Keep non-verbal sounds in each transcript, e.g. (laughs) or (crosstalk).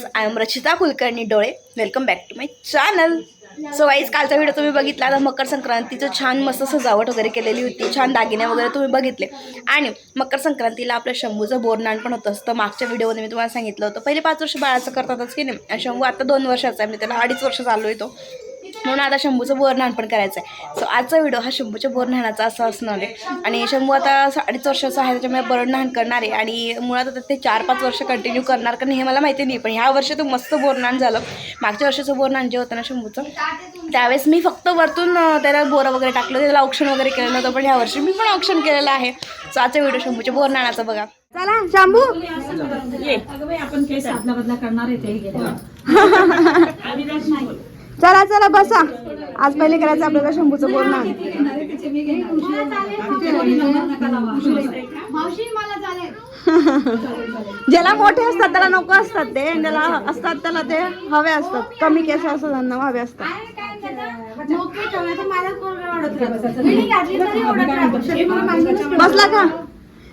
Guys I am Rachita Kulkarni Dole. Welcome back to my channel so guys कालचा video तुम्ही बघितला. तर मकर संक्रांतीचं छान मस्त सजावट वगैरे केलेली होती. छान दागिने वगैरे तुम्ही बघितले. आणि मकर संक्रांतीला आपल्या शंभूचं बोरनाण पण होतं असतं. मागच्या व्हिडिओमध्ये मी तुम्हाला सांगितलं होतं. पहिले पाच वर्ष बाळाचं करतातच की नाही. आणि शंभू आता दोन वर्षाचा आहे. म्हणजे त्याला अडीच वर्ष चालू आहे तो. म्हणून आता शंभूचं बोरनाण पण करायचं आहे सो आजचा व्हिडिओ हा शंभूच्या बोरनाणाचा असा असणार आहे. आणि शंभू आता अडीच वर्षाचा आहे त्याच्यामुळे बोरनाण करणार आहे. आणि मुळात आता ते चार पाच वर्ष कंटिन्यू करणार कारण हे मला माहिती नाही पण ह्या वर्षी तो मस्त बोरनाण झालं. मागच्या वर्षाचं बोरनाण जे होतं ना शंभूचं त्यावेळेस मी फक्त वरतून त्याला बोरं वगैरे टाकलं त्याला ऑप्शन वगैरे केलं नव्हतं पण ह्या वर्षी मी पण ऑप्शन केलेलं आहे. सो आजचा व्हिडिओ शंभूच्या बोरनाणाचा बघा. चला बाई, आपण केस आदला बदला करणार आहे (laughs) चला चला बसा. आज पहिले करायचं आपल्याला शंभूचं बोरनाण ज्याला मोठे असतात त्याला नको असतात ते. ज्याला असतात त्याला ते हवे असतात. कमी केस असतात त्यांना हवे असतात. बसला का?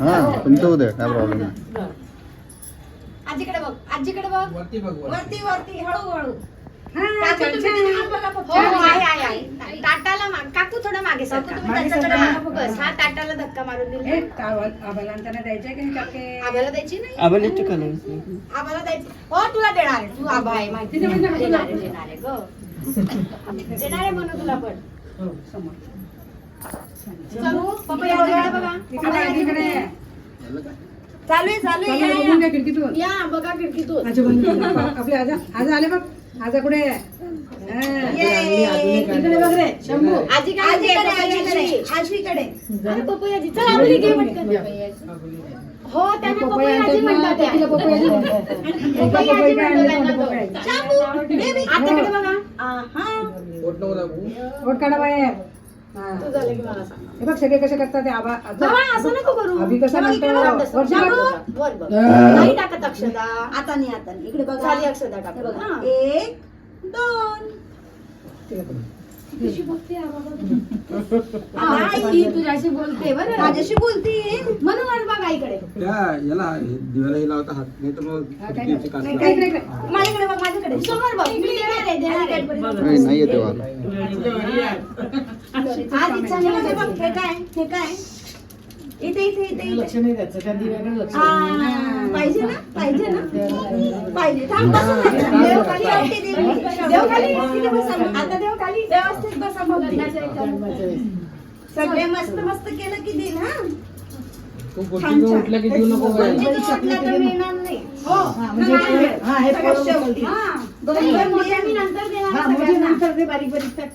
हा तुमचं उद्या काय प्रॉब्लेम नाही आजीकडे बघ आजीकडे बघ वरती वरती हळूहळू काकू तुम्ही हो हो आहे आहे आहे ताटाला माग काकू मागे. बस हा ताटाला धक्का मारून दिला. आम्हाला द्यायची नाही. आम्हाला द्यायची. हो तुला देणार आहे. तू आबा आहे माहिती देणार आहे देणार आहे ग. देणार आहे म्हणून तुला पण. चलू पप्पा याच्याकडे बघा. पप्पा याच्याकडे. चालू आहे चालू आहे. या, या. या बघा खिडकीतून. आपले आज आज आले बघ. आज कुठे? इकडे बघ रे शंभू. आजीकडे आजीकडे आजीकडे आजीकडे आजीकडे अरे पपयाची चल आपली घे पटकन हो त्यांना पपयाची म्हणतात त्या. पपयाची (laughs) म्हणतात त्यांना तो. आत्याकडे बघा. आहा. वोट काढा बाहेर. तू झालं की मला सांग. हे बघ सगळे कसे करतात ते आबा बाबा, असं नको करू. अभि कसा बाबा, इकडे म्हणतो? बघ तसं. वरची बाबा, बघ. वर बघ. नाही टाकत अक्षदा. आता नाही आता नाही. इकडे बघा. झाली अक्षदा टाकत बघा. हा. एक दोन. आई तुझ्याशी बोलते बरं. माझ्याशी बोलतीये म्हणून वर बघ आईकडे. त्या याला दिव्याला हे लावता हात नाही तर मग. माझ्याकडे बघ माझ्याकडे. समोर बघ. मी देणार आहे देणार आहे. नाही नाही येते वाला. आज इच्छा. हे काय? हे काय? इथे इथे इथे इथे. हा, पाहिजे ना पाहिजे ना. पाहिजे. थांब बसून राहा. देव खाली देवी. देव खाली तिथे बसा. आता देव खाली. व्यवस्थित बसा भोवती. सगळे मस्त मस्त केलं की देईल हा? उठलं की देऊ नको तर मिळणार नाही. हो. म्हणजे हे- हा, हे सगळ्यात पोरं शेवटी. दोन हे. दोन बारीक बारीक टाक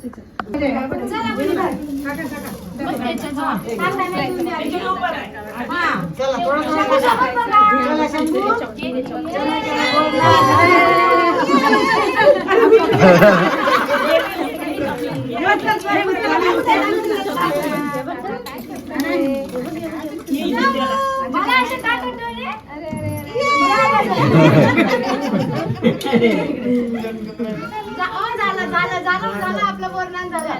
झालं झालं झालं झालं आपलं वर्णन झालं.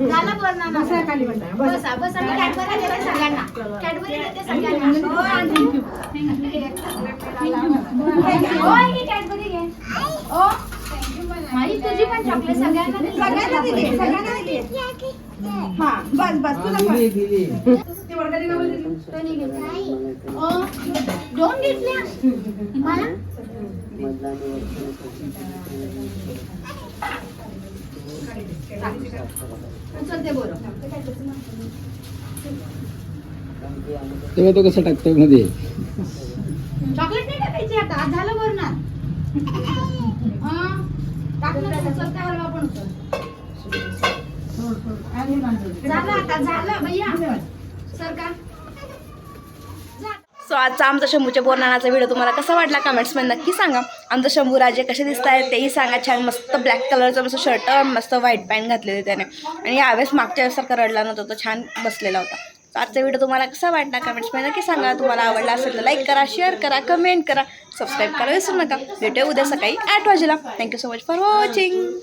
झालं वर्णन बसा खाली बसा. बसा. बसा मी कॅडबरी देते सगळ्यांना. कॅडबरी देते सगळ्यांना. हो, आणि- हो, आई घे कॅडबरी घे. ओ आई तुझी पण चॉकलेट सगळ्यांना दिली. सगळ्यांना दिली सगळ्यांना दिली. हा बस बस तुला. ते वर्गाने घेतली? ओ, दोन घेतल्या? मला? ते बरं तेव्हा तो कसं टाकतोयमध्ये? चॉकलेट नाही टाकायची आता आज झालं का हलवा पण उचल झालं आता झालं भैया. सर का सो आजचा आमचा शंभूच्या बोरनानाचा व्हिडिओ तुम्हाला कसा वाटला कमेंट्समध्ये नक्की सांगा. आमचं शंभू राजे कसे दिसत आहेत तेही सांगा. छान मस्त ब्लॅक कलरचं मस्त शर्ट मस्त व्हाईट पॅन्ट घातलेली त्याने. आणि यावेळेस मागच्या वेळेसारखा रडला नव्हता तो छान बसलेला होता. आजचा व्हिडिओ तुम्हाला कसा वाटला कमेंट्समध्ये नक्की सांगा. तुम्हाला आवडला असेल तर लाईक करा शेअर करा कमेंट करा. सबस्क्राईब करा विसरू नका. भेटूया उद्या सकाळी आठ वाजेला. Thank you so much for watching